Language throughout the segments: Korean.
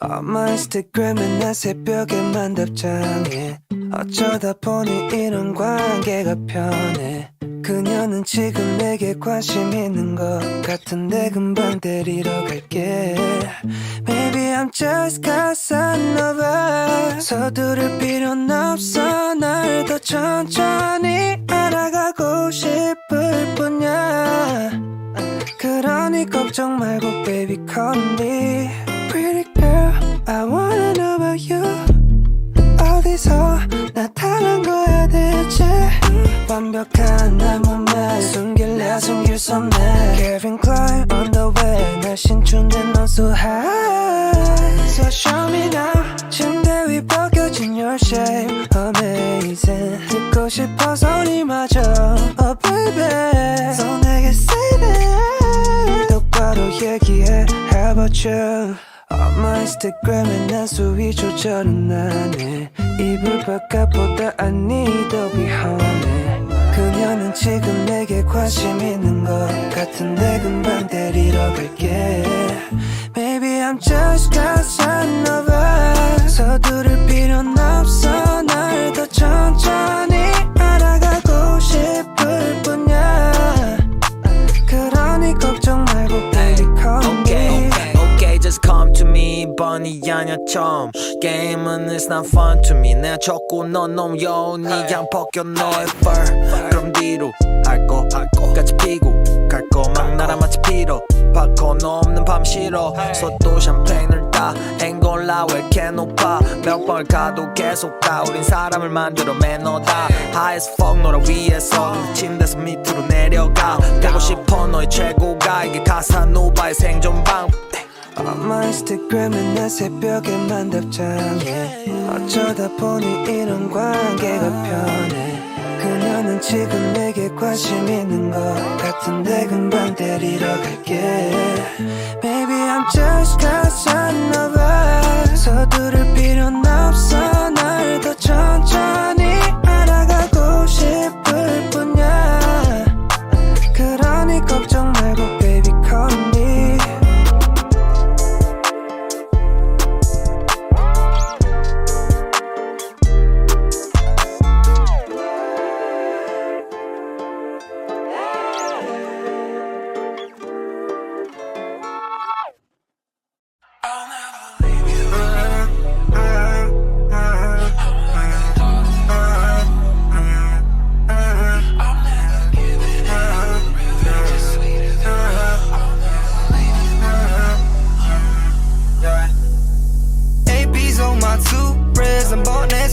엄마 인스타그램에 나 새벽에만 답장해 어쩌다 보니 이런 관계가 편해. 그녀는 지금 내게 관심 있는 것 같은데 금방 데리러 갈게. Maybe I'm just Casanova 서두를 필요는 없어. 날 더 천천히 알아가고 싶을 뿐이야. 그러니 걱정 말고 baby call me I wanna know about you 어디서 나타난 거야 대체 완벽한 내 몸에 숨길래 숨길 수 없네 Calvin Klein on the way 날씬 춘데 넌 high 그램에 난 수위 조절은 안해. 이불 바깥보다 아니 더 위험해 그녀는 지금 내게 관심 있는 것 같은데 금방 데리러 갈게. Maybe I'm just Casanova 서두를 필요는 없어. 날 더 천천히 아냐 처음 게임은 it's not fun to me. 내가 쳤고 넌 너무 여운이 그냥 벗겨 너의 fur 그럼 뒤로 할거 같이 피고 갈 거. 막 날아 마치 피로 바꿔 너 없는 밤 싫어. 소또 샴페인을 따. 앵골라 왜 이렇게 높아? 몇번 가도 계속 가. 우린 사람을 만들어 매너다. High as fuck 너라 위에서. 침대에서 밑으로 내려가. 되고 싶어 너의 최고가. 이게 가사노바의 생존 방 엄마 인스타그램에 나 새벽에만 답장해 어쩌다 보니 이런 관계가 편해. 그녀는 지금 내게 관심 있는 것 같은데 금방 데리러 갈게. Maybe I'm just Casanova 서두를 필요는 없어. 날 더 천천히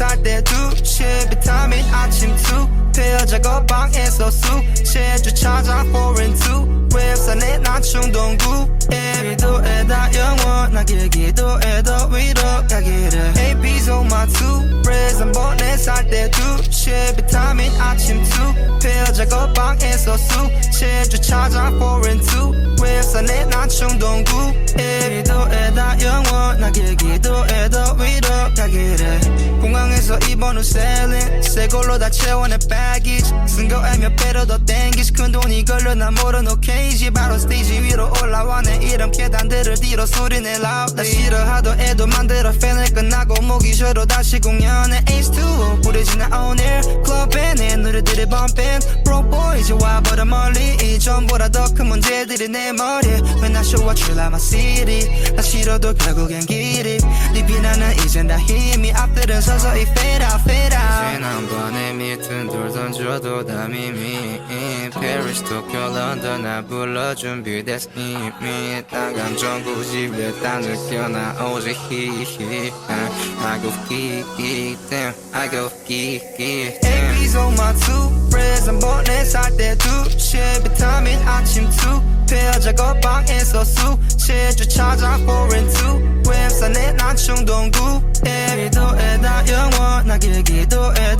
한 번에 살때 두시 비타 투표 작업방에서 숙제주 찾아 two 웹산에 난 충동구. 기도에 다 영원하게 기도에도 위로 가기를. AB's on my toothbrush 한 번에 살때 두시 비타민 아침 투표 작업방에서 숙제주 찾아 two 웹산에 난 충동구. 기도에 다 영원하게 기도에도 위로 가기를. 공항에서 입은 후 셀린 새 걸로 다 채워내 baggage 쓴 거에 몇 배로 더 땡기지. 큰돈 이걸로 나 모르는 오케이지. 바로 스테이지 위로 올라와 내 이름 계단들을 뒤로 소리내 loud 나 싫어하던 애도 만들어 팬을 끝나고 목이 쉬러 다시 공연에 H2O 뿌리지 나 오늘 클럽에 내 노래들이 Broke boys 와버려 멀리. 이 전보다 더 큰 문제들이 내 머리에. When I show what you like my city. 나 싫어도 결국엔 길이. 네 비난은 이젠 다 힘이. 앞들은 서서히 fade out fade 돌 던져도 다 미미 페리스 도쿄 런던 나 불러 준비됐어 이미. 딴 감정 굳이 왜다 느껴 나 오직 히히. I go geek damn I go geek damn AB's on my toothbrush 한 번에 살때 두시 비타민 아침 투표 작업 방에서 숙제주 찾아 foreign two 웹산에 난 충동구. 기도에다 영원하게 기도에도 위로 가기를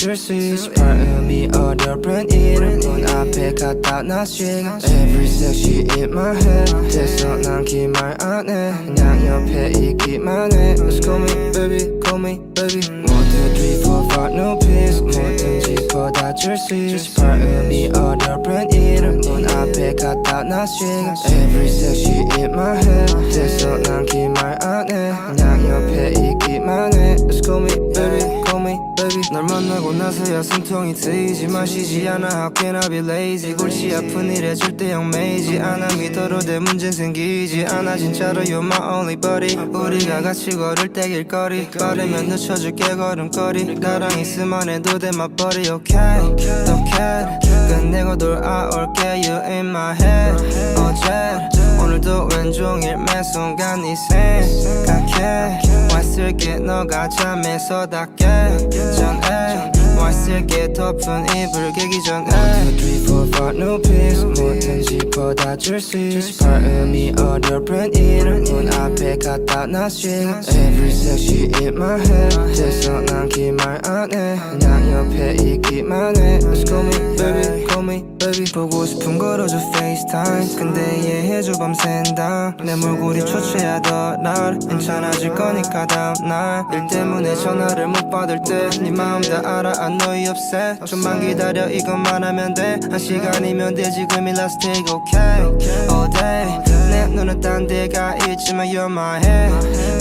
퍼다줄 수 있어 발음이 어려운 이름 문 앞에 갖다 놨지 Every sexy in my head 됐어 난 기말 안해 그냥 옆에 있기만 해 Let's call me baby, call me baby One, two, three, four, five, no peace 뭐든지 퍼다줄 수 있어 발음이 어려운 이름 문 앞에 갖다 놨지 Every sexy in my head 됐어 난 기말 안해 그냥 옆에 있기만 해 Let's call me baby, call me Baby 널 만나고 나서야 숨통이 트이지만 쉬지 않아. How can I be lazy? 골치 아픈 일에 절대 얽매이지 않아. 믿어도 내 문제 생기지 않아. 진짜로 you're my only buddy. 우리가 같이 걸을 때 길거리. 빠르면 늦춰줄게 걸음걸이. 나랑 있으면 해도 돼 body okay care 끝내고 돌아올게. You in my head. 어제 오늘도 왼종일 매 순간 네 생각해. 왔을게 너가 잠에서 닿게 전에 왔을게 덮은 이불 깨기 전에 1, 2, 3, 4, 5 no peace 뭐든지 퍼다 줄 수 있어 발음이 어려운 이름 문 앞에 갖다 놨지 Every sexy in my head 됐어 난 기말 안해 그냥 옆에 있기만 해 Let's call me baby call me baby 보고 싶은 걸어줘 FaceTime 근데 이해해줘 밤샌다 내 몰골이 초췌하던 날 괜찮아질 거니까 다음날 일 때문에 전화를 못 받을 때 네 마음 다 알아 I know you upset 좀만 기다려 이것만 하면 돼한 시간이면 돼 지금이 last take okay all day 내 눈은 딴 데가 있지만 you're my head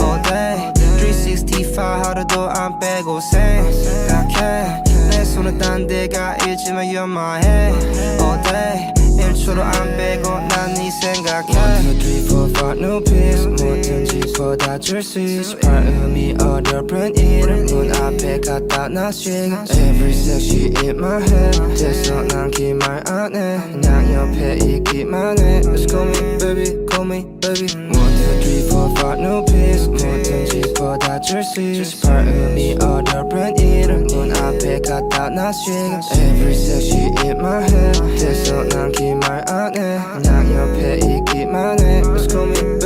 all day 365 하루도 안 빼고 생각해 내 손은 딴 데가 있지만 you're my head all day 1초로 안 빼고 난 네 생각해 1, 2, 3, 4, 5 no peace. 뭐든지 퍼다 줄 수 있어. 발음이 어려운 이름 문 앞에 갖다 놨지. Every sexy in my head. 됐어 난 기말 안해. 그냥 옆에 있기만 해. Let's call me baby call me baby. 1, 2, 3, 4, 5 no peace. 뭐든지 퍼다줄 수 있어 발음이 어려운 이름 문 앞에 갖다 놨지 Every sexy in my head. 됐어 난 기말 안해 그냥 옆에 있기만 해 Let's call me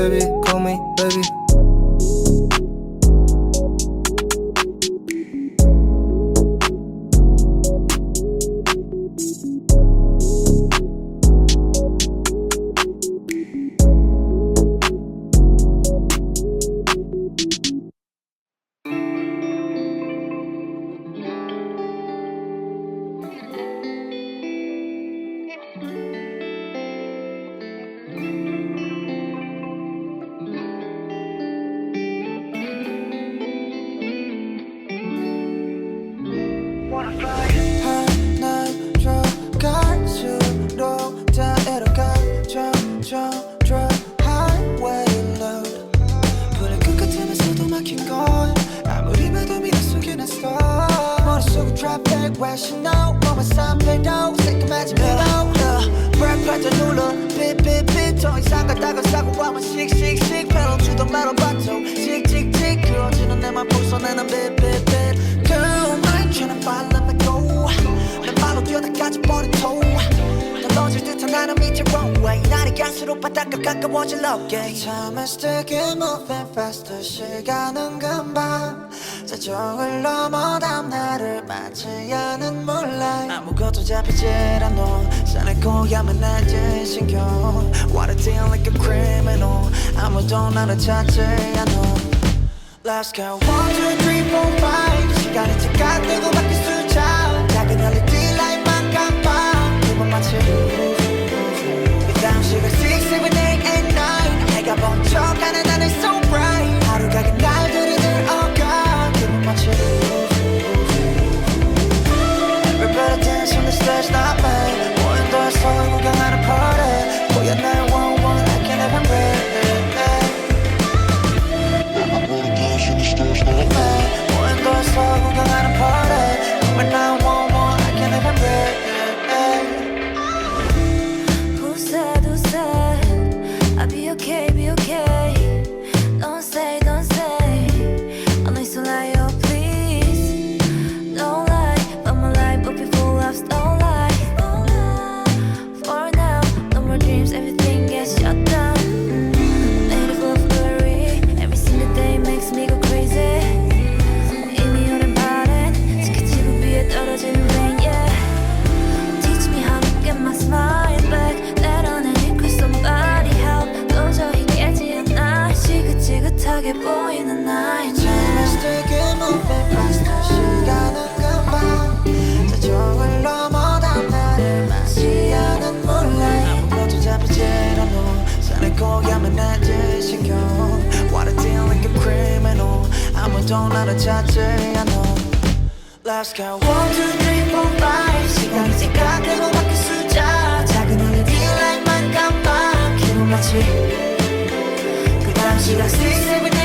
씩씩씩 pedal to the metal button 찍찍찍 그어지는 내맘 부숴내는 삐삐삐 Girl I'm tryna follow me go 난 바로 뛰어다까지 버린 토 떨어질 듯한 나는 밑에 runway 날이 갈수록 바닥과 가까워질 love game Time is ticking moving faster 시간은 금방 자정을 넘어 다음 날을 맞이하는 몰라 아무것도 잡히질 않아 산을 고야만 날지 신경 What a deal like a criminal. 아무도 나를 찾지 않아. Let's go. One two three four five. 시간이 지각되고 바뀔 수차. 작은 LED 라인만 깜빡 기분 마치 고야만 나를 신경 Wanna deal like a criminal 아무도 나를 찾지 않아 Let's go One, two, three, four, five 시간이 지각되고 바뀔 숫자 작은 LED 라인만 깜빡 기분 마치 그 다음 시간 6, 7, 8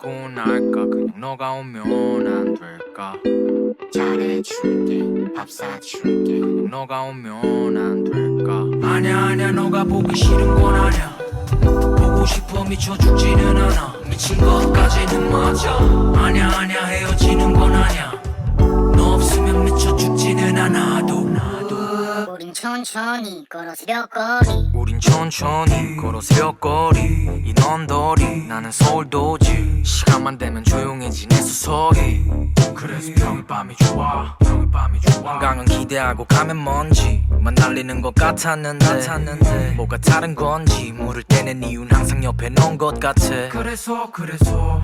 피곤할까? 그냥 너가 오면 안 될까? 잘해줄게 밥 사줄게 그냥 너가 오면 안 될까? 아냐 아냐 너가 보기 싫은 건 아냐? 보고 싶어 미쳐 죽지는 않아. 미친 것까지는 맞아. 아냐 아냐 헤어지는 건 아냐? 너 없으면 미쳐 죽지는 않아도 우린 천천히 걸어 새벽거리. 우린 천천히 걸어 새벽거리. 이 언더리 나는 서울도지 시간만 되면 조용해지네 수석이. 그래서 평일 밤이 좋아. 평일 밤이 좋아. 한강은 기대하고 가면 먼지. 만 날리는 것 같았는데, 같았는데. 뭐가 다른 건지 물을 때는 이유는 항상 옆에 놓은 것 같아. 그래서 그래서.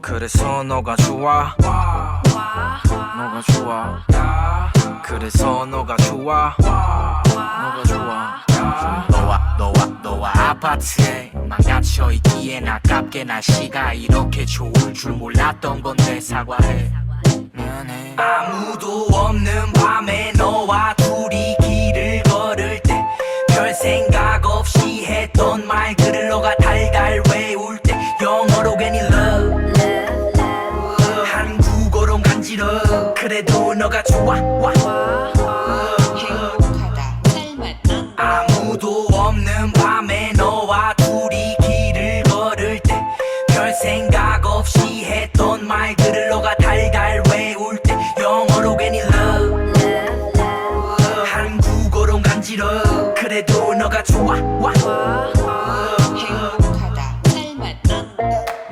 그래서 너가 좋아. 너가 좋아. 그래서 너가 좋아. 너가 좋아. 너와 너와 너와 아파트에 망가져 있기엔 아깝게 날씨가 이렇게 좋을 줄 몰랐던 건데 사과해. 아무도 없는 밤에 너와 둘이 길을 걸을 때 별 생각 없이 했던 말들을 너가 달달 외울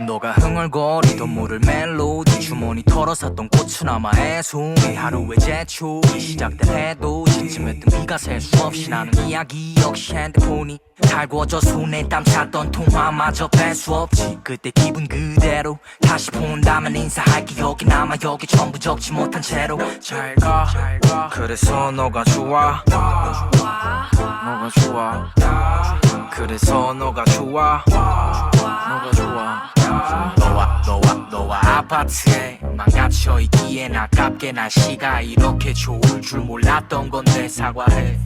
너가 흥얼거리던 모를 멜로디 주머니 털어 샀던 꽃은 아마 애송이 하루의 제출이 시작된 해도 심심했던 네가 셀 수 없이 나는 이야기 역시 핸드폰이 달구어져 손에 땀 찼던 통화마저 뺄수 없지. 그때 기분 그대로 다시 본다면 인사할 기억이 남아 여기 전부 적지 못한 채로 잘가. 그래서 너가 좋아? 너가 좋아? 그래서 너가 좋아? 너가 좋아 아파트에 망가져 있기엔 아깝게 날씨가 이렇게 좋을 줄 몰랐던 건데 사과해.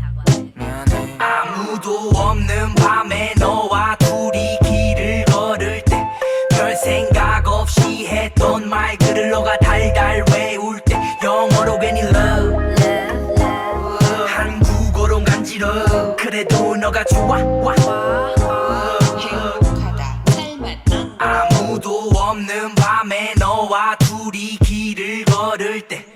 미안해. 아무도 없는 밤에 너와 둘이 길을 걸을 때 생각 없이 했던 말들을 너가 달달 외울 때 영어로 괜히 love. 한국어로 간지러. 그래도 너가 좋아? 와. 행복하다. 살맛 아무도 없는 둘이 길을 걸을 때